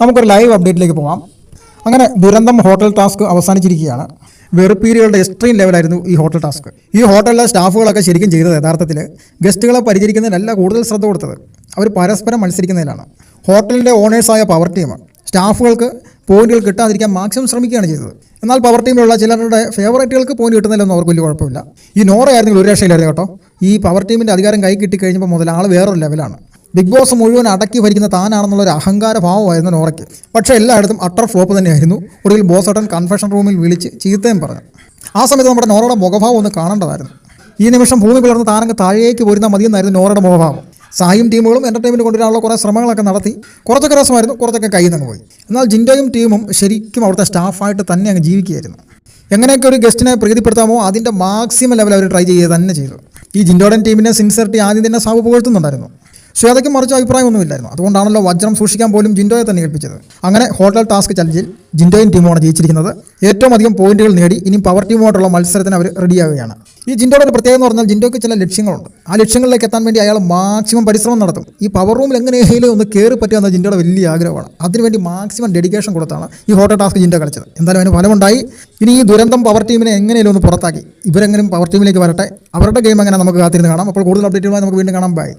നമുക്കൊരു ലൈവ് അപ്ഡേറ്റിലേക്ക് പോകാം. അങ്ങനെ ദുരന്തം ഹോട്ടൽ ടാസ്ക് അവസാനിച്ചിരിക്കുകയാണ്. വെറുപ്പീരുകളുടെ എക്സ്ട്രീം ലെവലായിരുന്നു ഈ ഹോട്ടൽ ടാസ്ക് ഈ ഹോട്ടലിലെ സ്റ്റാഫുകളൊക്കെ ശരിക്കും ചെയ്തത് യഥാർത്ഥത്തിൽ ഗസ്റ്റുകളെ പരിചരിക്കുന്നതിനല്ല കൂടുതൽ ശ്രദ്ധ കൊടുത്തത്. അവർ പരസ്പരം മത്സരിക്കുന്നതിലാണ്. ഹോട്ടലിന്റെ ഓണേഴ്സായ പവർ ടീം സ്റ്റാഫുകൾക്ക് പോയിന്റുകൾ കിട്ടാതിരിക്കാൻ മാക്സിമം ശ്രമിക്കുകയാണ് ചെയ്തത്. എന്നാൽ പവർ ടീമിലുള്ള ചിലരുടെ ഫേവറേറ്റുകൾക്ക് പോയിന്റ് കിട്ടുന്നില്ലെന്ന് അവർക്ക് വലിയ കുഴപ്പമില്ല. ഈ നോറയായിരുന്നെങ്കിൽ ഒരു രക്ഷയില്ലായിരുന്നു കേട്ടോ. ഈ പവർ ടീമിന്റെ അധികാരം കൈ കിട്ടിക്കഴിഞ്ഞപ്പോൾ മുതൽ ആൾ വേറൊരു ലെവലാണ് ബിഗ് ബോസ് മുഴുവൻ അടക്കി ഭരിക്കുന്ന താനാണെന്നുള്ള ഒരു അഹങ്കാര ഭാവമായിരുന്നു നോറയ്ക്ക്. പക്ഷേ എല്ലായിടത്തും അട്ടർ ഫ്ലോപ്പ് തന്നെയായിരുന്നു. ഒടുവിൽ ബോസോട്ടൻ കൺഫെഷൻ റൂമിൽ വിളിച്ച് ചീത്തയും പറഞ്ഞു. ആ സമയത്ത് നമ്മുടെ നോറയുടെ മുഖഭാവം ഒന്ന് കാണേണ്ടതായിരുന്നു. ഈ നിമിഷം ഭൂമി പിളർന്ന് താരങ്ങ് താഴേക്ക് പോരുന്ന മതിയെന്നായിരുന്നു നോറയുടെ മുഖഭാവം. സായും ടീമുകളും എന്റർടൈൻമെന്റ് കൊണ്ടുവരാനുള്ള കുറേ ശ്രമങ്ങളൊക്കെ നടത്തി. കുറച്ചൊക്കെ രസമായിരുന്നു കുറച്ചൊക്കെ കയ്യിൽ നിന്ന് പോയി. എന്നാൽ ജിൻഡോയും ടീമും ശരിക്കും അവിടുത്തെ സ്റ്റാഫായിട്ട് തന്നെ അങ്ങ് ജീവിക്കുകയായിരുന്നു. എങ്ങനെയൊക്കെ ഒരു ഗസ്റ്റിനെ പ്രീതിപ്പെടുത്താമോ അതിന്റെ മാക്സിമം ലെവൽ അവർ ട്രൈ ചെയ്യുക തന്നെ ചെയ്തു. ഈ ജിൻഡോഡൻ ടീമിനെ സിൻസിയറിറ്റി ആദ്യം തന്നെ സാബ് പുകഴ്ത്തുന്നുണ്ടായിരുന്നു. ശ്വേതയ്ക്ക് മറിച്ച് അഭിപ്രായമൊന്നുമില്ലായിരുന്നു. അതുകൊണ്ടാണല്ലോ വജ്രം സൂക്ഷിക്കാൻ പോലും ജിൻഡോയെ തന്നെ ഏൽപ്പിച്ചത്. അങ്ങനെ ഹോട്ടൽ ടാസ്ക് ചലഞ്ചിൽ ജിൻഡോയും ടീമുമാണ് ജയിച്ചിരിക്കുന്നത്. ഏറ്റവും അധികം പോയിന്റുകൾ നേടി ഇനി പവർ ടീമുമായിട്ടുള്ള മത്സരത്തിന് അവർ റെഡിയാവുകയാണ് ഈ ജിൻഡോയുടെ ഒരു പ്രത്യേകത എന്ന് പറഞ്ഞാൽ ജിൻഡോയ്ക്ക് ചില ലക്ഷ്യങ്ങളുണ്ട്. ആ ലക്ഷ്യങ്ങളിലേക്ക് എത്താൻ വേണ്ടി അയാൾ മാക്സിമം പരിശ്രമം നടത്തും. ഈ പവർ റൂമിൽ എങ്ങനെയെങ്കിലും ഒന്ന് കയറി പറ്റുക എന്ന ജിൻഡോയുടെ വലിയ ആഗ്രഹമാണ്. അതിനുവേണ്ടി മാക്സിമം ഡെഡിക്കേഷൻ കൊടുത്താണ് ഈ ഹോട്ടൽ ടാസ്ക് ജിൻഡോ കളിച്ചത്. എന്തായാലും അതിന് ഫലമുണ്ടായി. ഇനി ഈ ദുരന്തം പവർ ടീമിനെ എങ്ങനെയും ഒന്ന് പുറത്താക്കി. ഇവരെങ്ങനെയും പവർ ടീമിലേക്ക് വരട്ടെ. അവരുടെ ഗെയിം അങ്ങനെ നമുക്ക് കാത്തിരുന്ന് കാണാം. അപ്പോൾ കൂടുതൽ അപ്ഡേറ്റുമായി നമുക്ക് വീണ്ടും കാണാം. ബൈ